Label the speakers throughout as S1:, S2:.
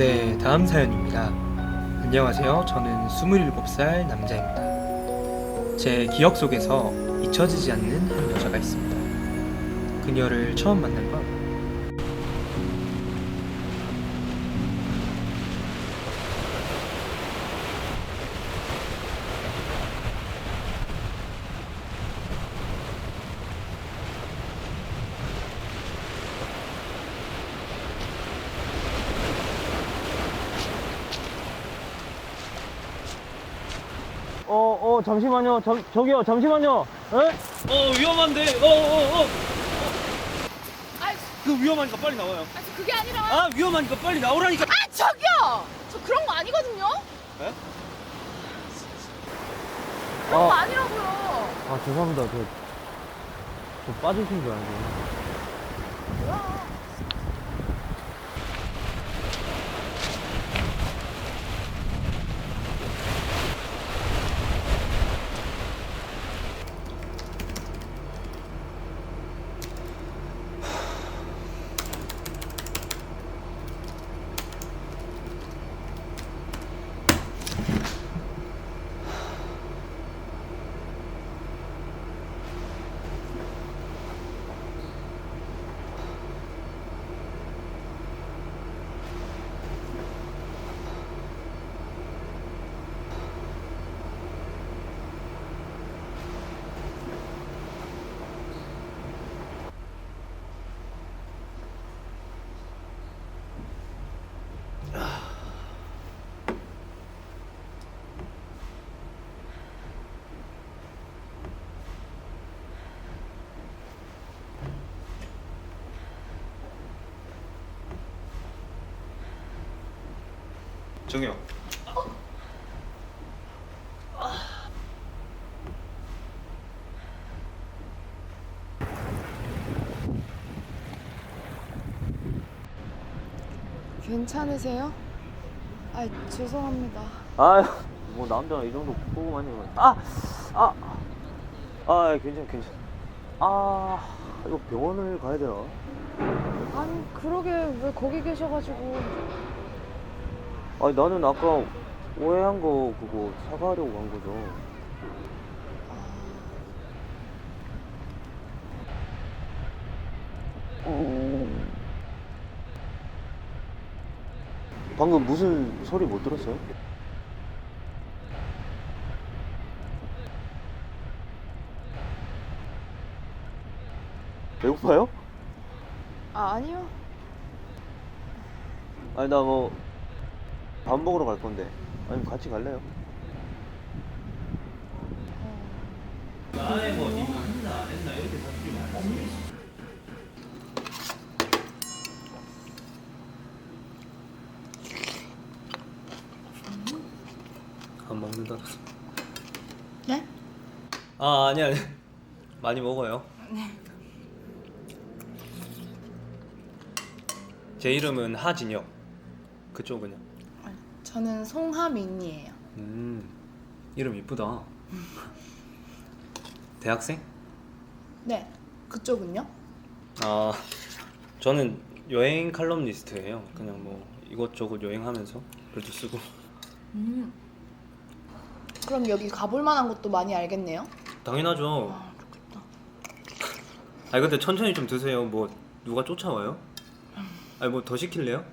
S1: 네, 다음 사연입니다. 안녕하세요. 저는 27살 남자입니다. 제 기억 속에서 잊혀지지 않는 한 여자가 있습니다. 그녀를 처음 만난 건
S2: 잠시만요. 저, 저기요, 잠시만요. 에? 어, 위험한데. 어, 어, 어.
S3: 아,
S2: 그 위험하니까 빨리 나와요.
S3: 아, 저 그게 아니라.
S2: 아, 위험하니까 빨리 나오라니까.
S3: 아, 저기요! 저 그런 거 아니거든요?
S2: 에?
S3: 그런 거
S2: 아.
S3: 아니라고요.
S2: 아, 죄송합니다. 저, 저 빠지신 줄 알고.
S3: 뭐야.
S1: 정혁.
S3: 괜찮으세요? 아, 죄송합니다.
S2: 아, 뭐, 남자 이 정도 보고만 해. 아! 아! 아, 괜찮아, 괜찮아. 아, 이거 병원을 가야 되나?
S3: 아니, 그러게 왜 거기 계셔가지고.
S2: 아니, 나는 아까 오해한 거 그거 사과하려고 간 거죠. 방금 무슨 소리 못 들었어요? 배고파요?
S3: 아, 아니요.
S2: 아니 나뭐 밥 먹으러 갈 건데 아니면 같이 갈래요?
S1: 안 먹는다.
S3: 네?
S1: 아, 아니야. 아니. 많이 먹어요. 제 이름은 하진혁. 그쪽은요?
S3: 저는 송하민이에요.
S1: 음, 이름 이쁘다. 대학생?
S3: 네. 그쪽은요?
S1: 아, 저는 여행 칼럼니스트예요. 그냥 뭐 이것저것 여행하면서 글도 쓰고.
S3: 음. 그럼 여기 가볼 만한 곳도 많이 알겠네요?
S1: 당연하죠.
S3: 아, 좋겠다.
S1: 아니 근데 천천히 좀 드세요. 뭐 누가 쫓아와요? 아니 뭐 더 시킬래요?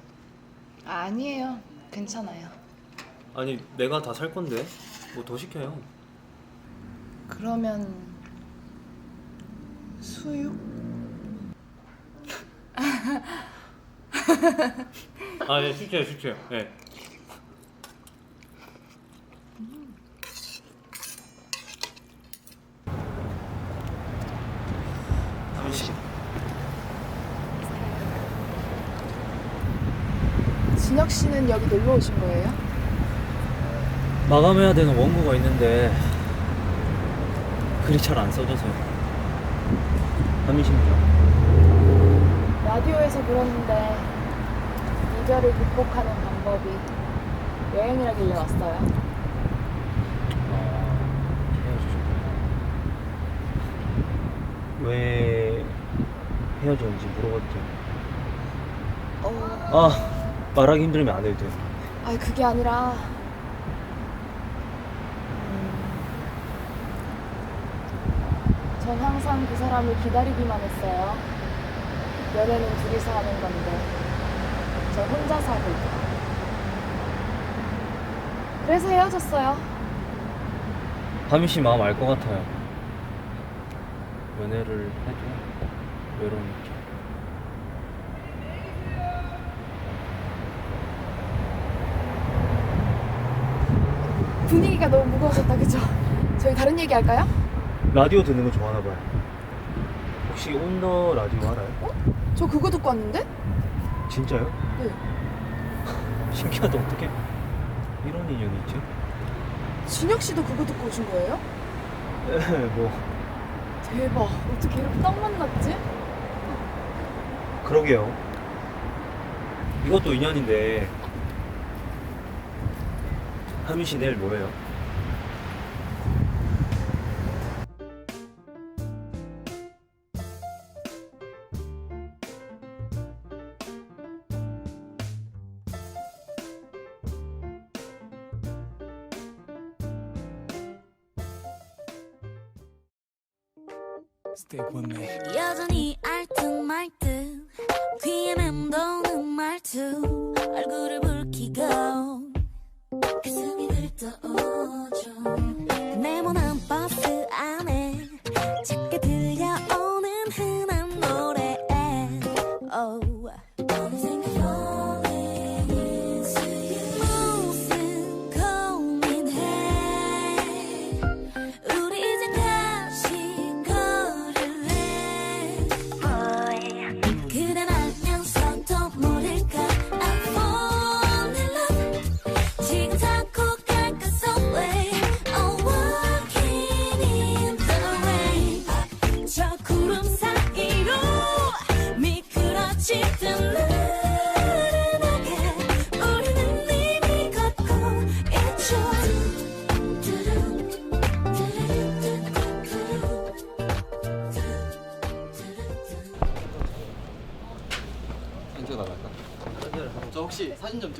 S3: 아, 아니에요. 괜찮아요.
S1: 아니 내가 다 살 건데 뭐 더 시켜요.
S3: 그러면 수육?
S1: 아, 네, 시켜요, 시켜요. 네. 잠시.
S3: 진혁 씨는 여기 놀러 오신 거예요?
S2: 마감해야 되는 원고가 있는데 글이 잘 안 써져서요. 한미십니다.
S3: 라디오에서 들었는데 이별을 극복하는 방법이 여행이라길래 왔어요.
S2: 헤어지셨구나. 왜 헤어졌는지 물어봤죠.
S3: 어,
S2: 아, 말하기 힘들면 안 해도 돼.
S3: 아 그게 아니라 음, 전 항상 그 사람을 기다리기만 했어요. 연애는 둘이서 하는 건데 저 혼자 살고 있고 그래서 헤어졌어요.
S2: 하민 씨 마음 알 것 같아요. 연애를 해도 외로우니까.
S3: 분위기가 너무 무거워졌다 그죠? 저희 다른 얘기 할까요?
S2: 라디오 듣는 거 좋아하나 봐요. 혹시 온더 라디오 알아요?
S3: 저 그거 듣고 왔는데?
S2: 진짜요?
S3: 네.
S2: 신기하다 어떻게 이런 인연이 있지?
S3: 진혁 씨도 그거 듣고 오신 거예요?
S2: 네, 뭐
S3: 대박. 어떻게 이렇게 딱 만났지?
S2: 그러게요. 이것도 인연인데 하민 씨 내일 뭐예요?
S4: Stay with me.
S5: 여전히 알듯말듯 귀에 맴도는 말투 얼굴을 붉히고 네모난 버스 안에 작게 들려오는 흔한 노래 oh.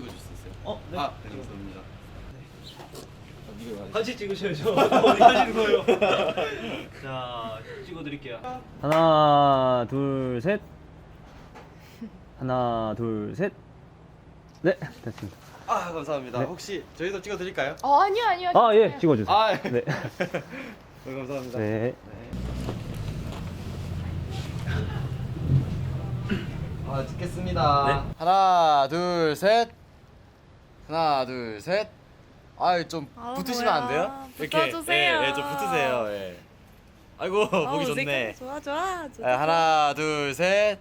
S4: 찍어줄 수 있어요?
S2: 어, 네.
S4: 아, 네, 감사합니다.
S2: 같이 찍으셔야죠. 어디 가시는 거예요? 자, 찍어드릴게요. 하나, 둘, 셋. 하나, 둘, 셋. 네, 됐습니다.
S4: 아, 감사합니다.
S2: 네.
S4: 혹시 저희도 찍어드릴까요?
S3: 어 아니요 아니요.
S2: 아, 예. 찍어주세요.
S4: 아, 예.
S2: 네.
S4: 네, 감사합니다.
S2: 네.
S4: 아, 찍겠습니다.
S2: 네.
S4: 하나, 둘, 셋. 하나, 둘, 셋. 아, 좀
S6: 아,
S4: 붙으시면 안 돼요?
S6: 뭐야. 붙어주세요.
S4: 예, 예, 좀 붙으세요. 예. 아이고, 보기
S6: 어,
S4: 좋네.
S6: 좋아 좋아.
S4: 예, 하나, 둘, 셋.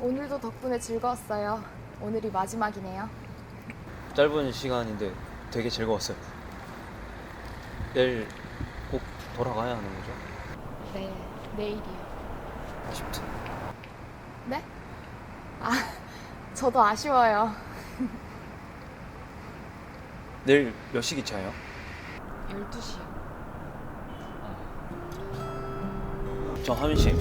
S3: 오늘도 덕분에 즐거웠어요. 오늘이 마지막이네요.
S2: 짧은 시간인데 되게 즐거웠어요. 내일 꼭 돌아가야 하는 거죠?
S3: 네, 내일이요.
S2: 아쉽다.
S3: 네? 아, 저도 아쉬워요.
S2: 내일 몇 시 기차예요?
S3: 12시요.
S2: 저 하민 씨.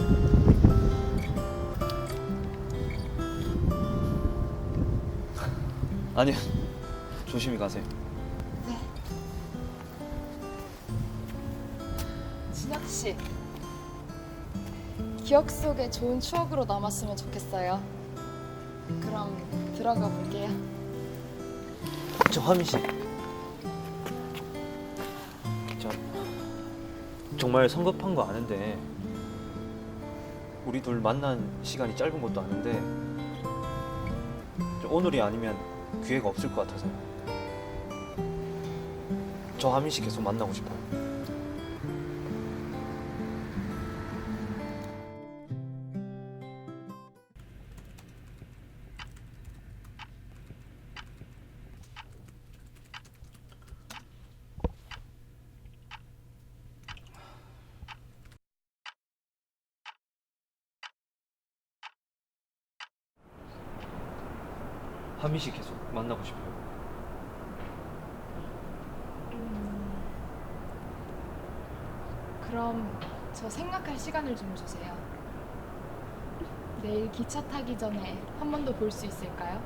S2: 아니요. 조심히 가세요.
S3: 진혁 씨. 기억 속에 좋은 추억으로 남았으면 좋겠어요. 그럼 들어가 볼게요.
S2: 저 하민 씨. 저 정말 성급한 거 아는데 우리 둘 만난 시간이 짧은 것도 아는데 저 오늘이 아니면 기회가 없을 것 같아서요. 저 하민 씨 계속 만나고 싶어요. 하미 씨 계속 만나고 싶어요.
S3: 음, 그럼 저 생각할 시간을 좀 주세요. 내일 기차 타기 전에 한 번 더 볼 수 있을까요?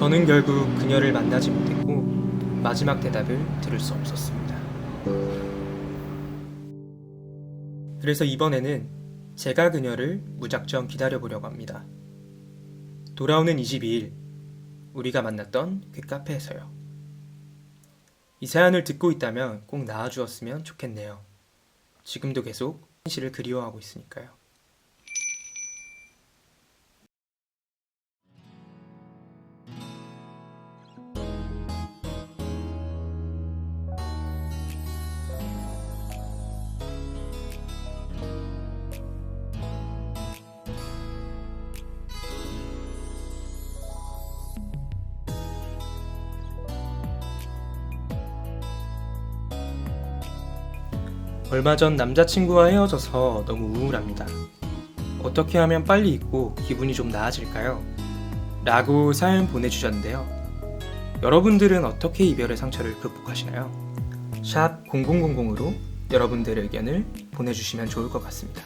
S1: 저는 결국 그녀를 만나지 못했고 마지막 대답을 들을 수 없었습니다. 그래서 이번에는 제가 그녀를 무작정 기다려보려고 합니다. 돌아오는 22일, 우리가 만났던 그 카페에서요. 이 사연을 듣고 있다면 꼭 나와주었으면 좋겠네요. 지금도 계속 현실을 그리워하고 있으니까요. 얼마 전 남자친구와 헤어져서 너무 우울합니다. 어떻게 하면 빨리 잊고 기분이 좀 나아질까요? 라고 사연 보내주셨는데요. 여러분들은 어떻게 이별의 상처를 극복하시나요? 샵 0000으로 여러분들의 의견을 보내주시면 좋을 것 같습니다.